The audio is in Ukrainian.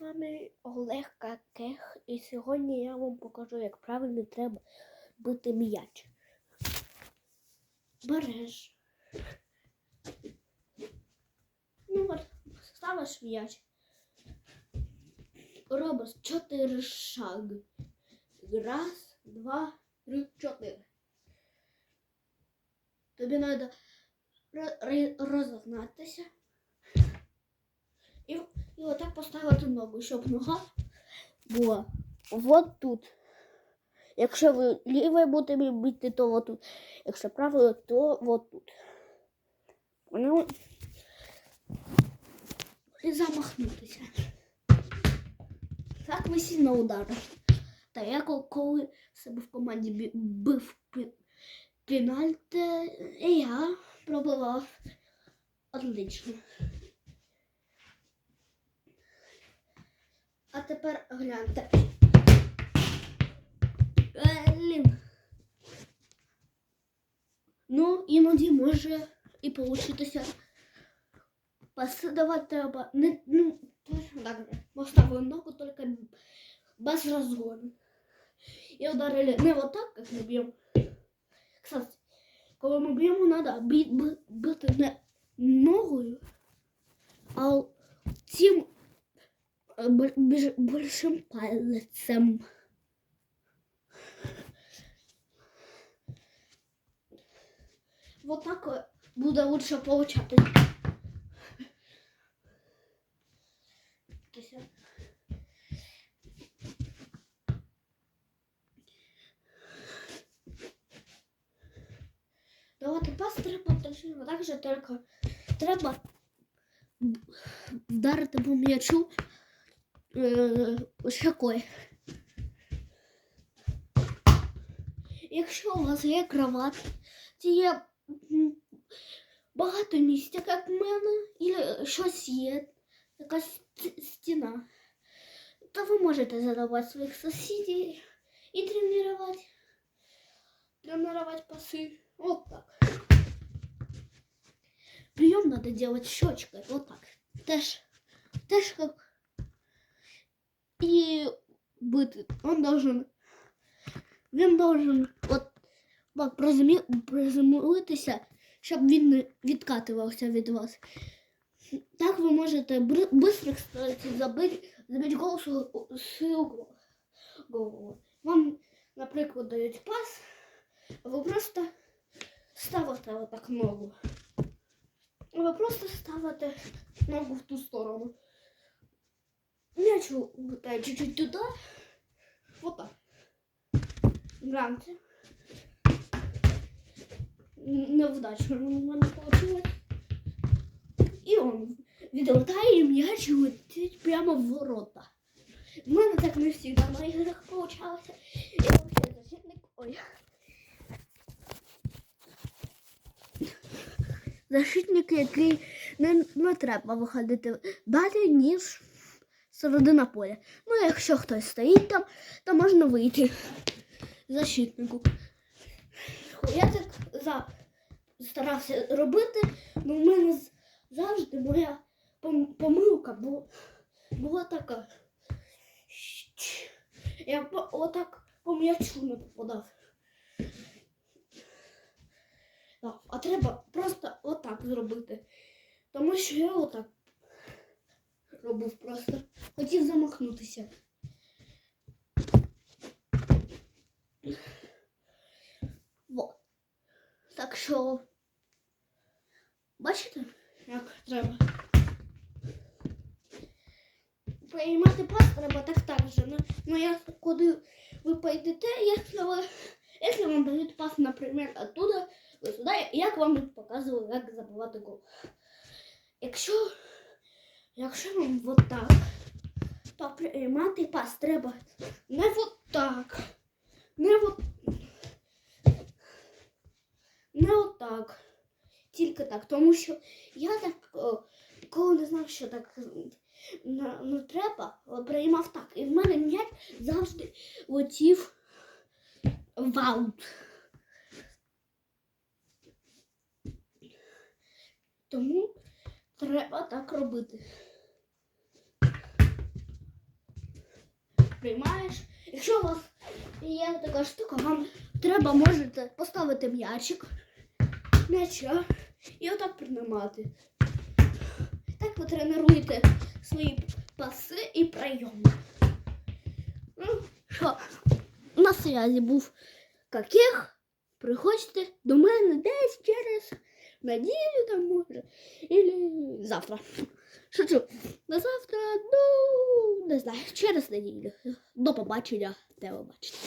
з вами Олег Какех, і сьогодні я вам покажу, як правильно треба бити м'яч. Береш. Ну от, ставиш м'яч. Робиш чотири шаги. Раз, два, три, чотири. Тобі треба розогнатися. І, отак поставити ногу, щоб нога була от тут. Якщо ви лівою будете бити, то от тут. Якщо правою, то от тут. Ну, і замахнутися. Так ви сильно ударите. Та я коли себе в команді бив пенальти, я пробивав отлично. А тепер гляньте. Блін. Ну, іноді може і получитися. Паси треба. Не, ну, так. Поставили ногу тільки без розгону. І ударили не вот так, як ми б'ємо. Кстати, коли ми б'ємо, треба бити не ногою, а цим большим пальцем. Вот так е, буде лучше получати. Давати пас треба точно так же, тільки треба вдарити по м'ячу е, щекою. Якщо у вас є кровать, є м, багато місця, як в мене, і щось є, якась ст- стіна, то ви можете задавати своїх сусідів і тренувати, тренувати паси. Вот так. Прием надо делать щечкой. Вот так. Теж, теж как и. Он должен, він должен от так приземлитися, щоб він не відкатувався від вас. Так ви можете швидко, забити, забити гол з голову. Вам, наприклад, дають пас, а ви просто ставите отак ногу. Ви просто ставите ногу в ту сторону. М'яч летає чуть-чуть туди. Вот так. Гляньте. Невдачно у мене вийшло. І он відлетає і м'яч летить прямо в ворота. У мене так не завжди на іграх вийшло. І взагалі защитник. Ой. защитник, який не, не треба виходити далі, ніж середина поля. Ну, якщо хтось стоїть там, то можна вийти защитнику. Я так за, старався робити, але в мене завжди моя помилка бу- була така. Я отак по м'ячу не попадав. А треба просто отак зробити. Тому що я отак робив просто. Хотів замахнутися. Вот. Так що. Бачите, як треба? Приймати пас треба так так же. Ну, ну я куди ви пойдете, якщо ви, якщо вам дають пас, наприклад, оттуда, ви сюди, як вам показували, як забивати гол. Якщо, якщо вам вот так, то приймати пас треба не вот так, не вот, не от так, тільки так. Тому що я так, коли не знав, що так ну, треба, приймав так. І в мене м'яч завжди летів в аут. Тому треба так робити. Приймаєш. Якщо у вас є така штука, вам треба можете поставити м'ячик, м'яча і отак приймати. Так ви тренуєте свої паси і прийоми. Ну, що, на связі був каких? Приходьте до мене десь через неділю там може. Ілі завтра. Шучу. На завтра, ну, не знаю, через неділю. До побачення, де ви бачите.